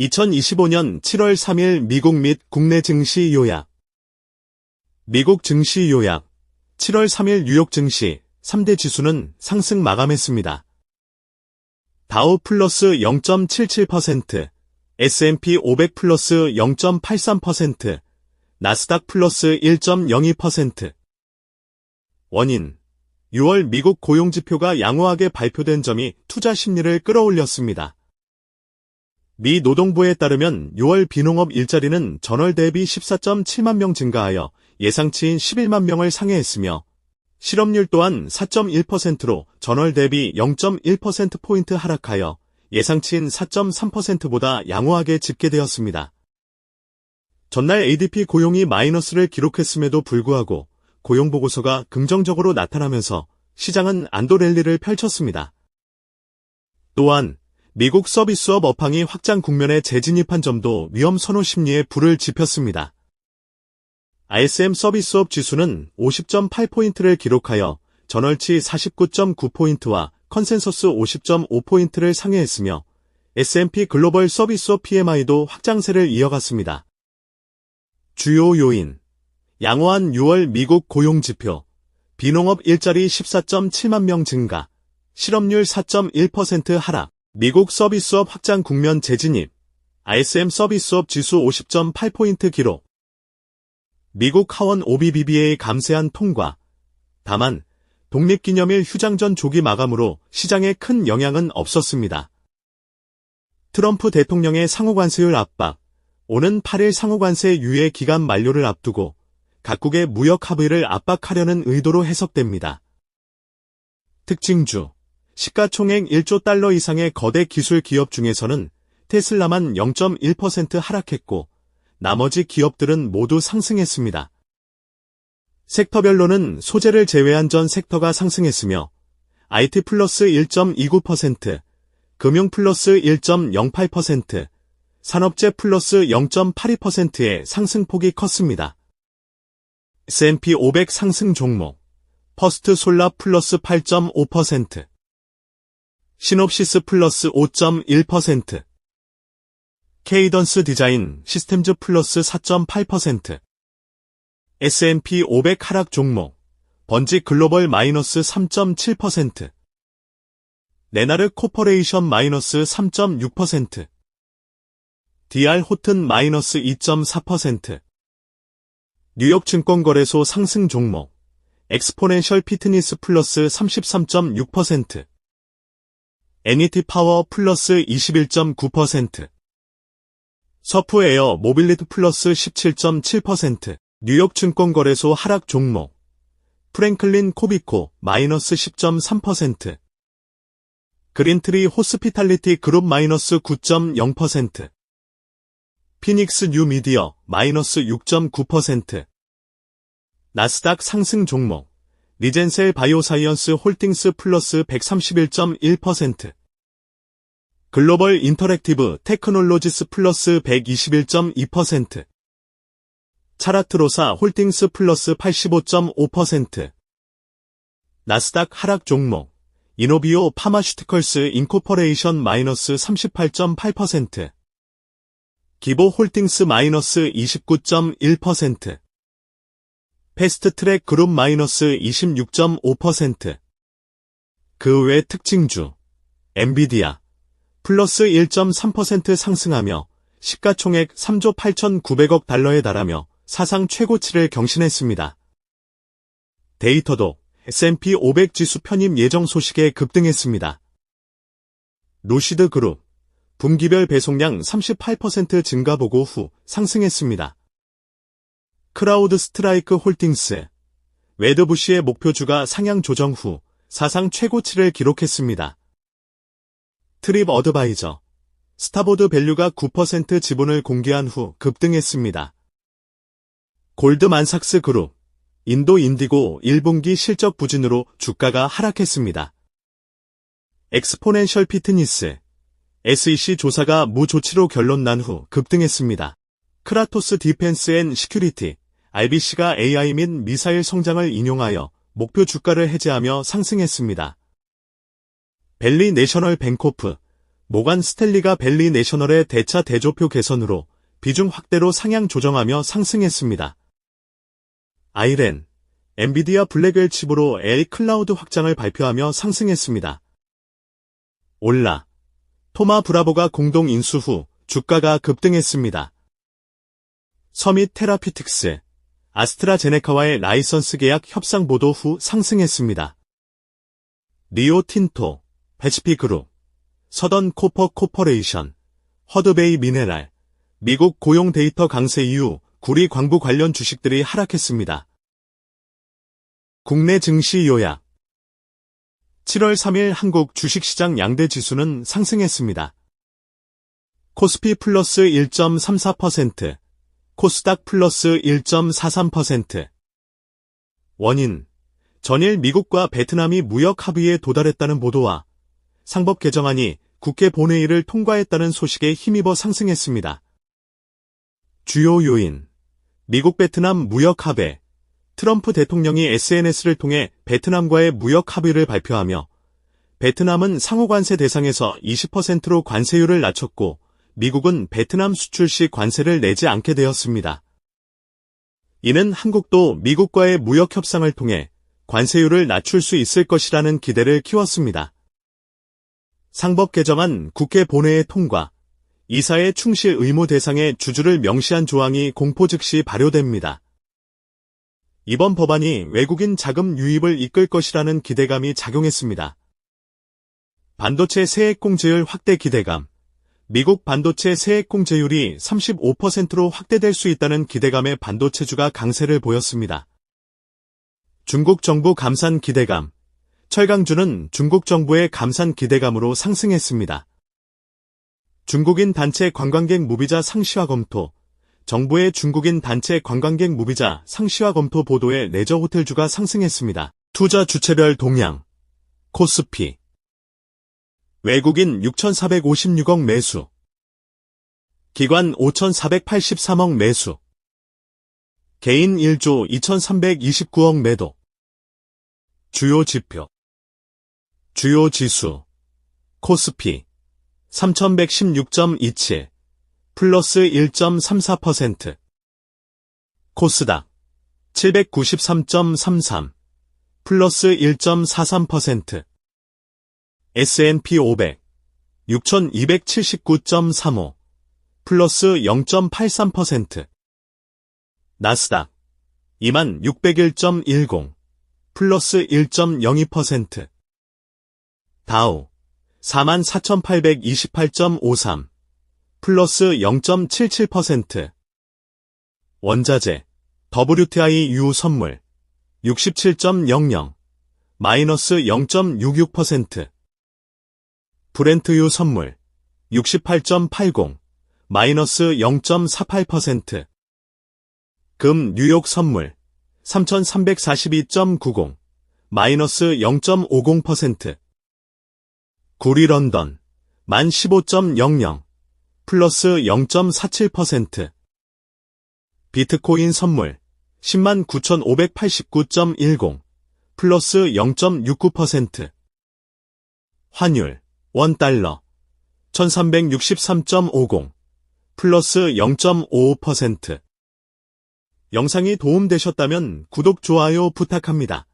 2025년 7월 3일 미국 및 국내 증시 요약 미국 증시 요약 7월 3일 뉴욕 증시 3대 지수는 상승 마감했습니다. 다우 플러스 0.77%, S&P 500 플러스 0.83%, 나스닥 플러스 1.02%. 원인 6월 미국 고용지표가 양호하게 발표된 점이 투자 심리를 끌어올렸습니다. 미 노동부에 따르면 6월 비농업 일자리는 전월 대비 14.7만 명 증가하여 예상치인 11만 명을 상회했으며 실업률 또한 4.1%로 전월 대비 0.1%포인트 하락하여 예상치인 4.3%보다 양호하게 집계되었습니다. 전날 ADP 고용이 마이너스를 기록했음에도 불구하고 고용보고서가 긍정적으로 나타나면서 시장은 안도 랠리를 펼쳤습니다. 또한 미국 서비스업 업황이 확장 국면에 재진입한 점도 위험 선호 심리에 불을 지폈습니다. ISM 서비스업 지수는 50.8포인트를 기록하여 전월치 49.9포인트와 컨센서스 50.5포인트를 상회했으며 S&P 글로벌 서비스업 PMI도 확장세를 이어갔습니다. 주요 요인 양호한 6월 미국 고용지표 비농업 일자리 14.7만 명 증가 실업률 4.1% 하락 미국 서비스업 확장 국면 재진입. ISM 서비스업 지수 50.8포인트 기록. 미국 하원 OBBBA 감세안 통과. 다만 독립기념일 휴장 전 조기 마감으로 시장에 큰 영향은 없었습니다. 트럼프 대통령의 상호관세율 압박. 오는 8일 상호관세 유예 기간 만료를 앞두고 각국의 무역 합의를 압박하려는 의도로 해석됩니다. 특징주 시가총액 1조 달러 이상의 거대 기술 기업 중에서는 테슬라만 0.1% 하락했고 나머지 기업들은 모두 상승했습니다. 섹터별로는 소재를 제외한 전 섹터가 상승했으며 IT 플러스 1.29%, 금융 플러스 1.08%, 산업재 플러스 0.82%의 상승폭이 컸습니다. S&P 500 상승 종목, 퍼스트 솔라 플러스 8.5%, 시놉시스 플러스 5.1%, 케이던스 디자인 시스템즈 플러스 4.8%, S&P 500 하락 종목, 번지 글로벌 마이너스 3.7%, 네나르 코퍼레이션 마이너스 3.6%, DR 호튼 마이너스 2.4%, 뉴욕 증권거래소 상승 종목, 엑스포넨셜 피트니스 플러스 33.6%, 애니티 파워 플러스 21.9%, 서프 에어 모빌리티 플러스 17.7%, 뉴욕 증권거래소 하락 종목, 프랭클린 코비코 마이너스 10.3%, 그린트리 호스피탈리티 그룹 마이너스 9.0%, 피닉스 뉴미디어 마이너스 6.9%, 나스닥 상승 종목, 리젠셀 바이오사이언스 홀딩스 플러스 131.1%, 글로벌 인터랙티브 테크놀로지스 플러스 121.2%, 차라트로사 홀딩스 플러스 85.5%, 나스닥 하락 종목, 이노비오 파마슈티컬스 인코퍼레이션 마이너스 38.8%, 기보 홀딩스 마이너스 29.1%, 패스트트랙 그룹 마이너스 26.5%. 그 외 특징주 엔비디아 플러스 1.3% 상승하며 시가총액 3조 8,900억 달러에 달하며 사상 최고치를 경신했습니다. 데이터도 S&P 500 지수 편입 예정 소식에 급등했습니다. 노시드 그룹 분기별 배송량 38% 증가 보고 후 상승했습니다. 크라우드 스트라이크 홀딩스, 웨더부시의 목표주가 상향 조정 후 사상 최고치를 기록했습니다. 트립 어드바이저, 스타보드 밸류가 9% 지분을 공개한 후 급등했습니다. 골드만삭스 그룹, 인도 인디고 1분기 실적 부진으로 주가가 하락했습니다. 엑스포넨셜 피트니스, SEC 조사가 무조치로 결론 난 후 급등했습니다. 크라토스 디펜스 앤 시큐리티, RBC가 AI 및 미사일 성장을 인용하여 목표 주가를 해제하며 상승했습니다. 벨리 내셔널 뱅코프, 모간 스텔리가 벨리 내셔널의 대차 대조표 개선으로 비중 확대로 상향 조정하며 상승했습니다. 아이렌, 엔비디아 블랙웰 칩으로 AI 클라우드 확장을 발표하며 상승했습니다. 올라, 토마 브라보가 공동 인수 후 주가가 급등했습니다. 서밋 테라피틱스, 아스트라제네카와의 라이선스 계약 협상 보도 후 상승했습니다. 리오 틴토, 베치피 그룹, 서던 코퍼 코퍼레이션, 허드베이 미네랄, 미국 고용 데이터 강세 이후 구리 광부 관련 주식들이 하락했습니다. 국내 증시 요약 7월 3일 한국 주식시장 양대 지수는 상승했습니다. 코스피 플러스 1.34%, 코스닥 플러스 1.43%. 원인, 전일 미국과 베트남이 무역 합의에 도달했다는 보도와 상법 개정안이 국회 본회의를 통과했다는 소식에 힘입어 상승했습니다. 주요 요인, 미국 베트남 무역 합의, 트럼프 대통령이 SNS를 통해 베트남과의 무역 합의를 발표하며 베트남은 상호 관세 대상에서 20%로 관세율을 낮췄고 미국은 베트남 수출 시 관세를 내지 않게 되었습니다. 이는 한국도 미국과의 무역 협상을 통해 관세율을 낮출 수 있을 것이라는 기대를 키웠습니다. 상법 개정안 국회 본회의 통과, 이사의 충실 의무 대상에 주주를 명시한 조항이 공포 즉시 발효됩니다. 이번 법안이 외국인 자금 유입을 이끌 것이라는 기대감이 작용했습니다. 반도체 세액공제율 확대 기대감, 미국 반도체 세액공제율이 35%로 확대될 수 있다는 기대감에 반도체주가 강세를 보였습니다. 중국 정부 감산 기대감, 철강주는 중국 정부의 감산 기대감으로 상승했습니다. 중국인 단체 관광객 무비자 상시화 검토, 정부의 중국인 단체 관광객 무비자 상시화 검토 보도에 레저 호텔주가 상승했습니다. 투자 주체별 동향, 코스피, 외국인 6,456억 매수, 기관 5,483억 매수, 개인 1조 2,329억 매도, 주요 지표, 주요 지수, 코스피, 3116.27, 플러스 1.34%. 코스닥, 793.33, 플러스 1.43%. S&P 500, 6279.35, 플러스 0.83%. 나스닥, 2601.10, 플러스 1.02%. 다우, 44,828.53, 플러스 0.77%. 원자재, WTI 유 선물, 67.00, 마이너스 0.66%. 브렌트유 선물, 68.80, 마이너스 0.48%. 금 뉴욕 선물, 3342.90, 마이너스 0.50%. 구리 런던, 만 15.00, 플러스 0.47%. 비트코인 선물, 10만 9,589.10, 플러스 0.69%. 환율, 원달러, 1363.50, 플러스 0.55%. 영상이 도움되셨다면 구독, 좋아요 부탁합니다.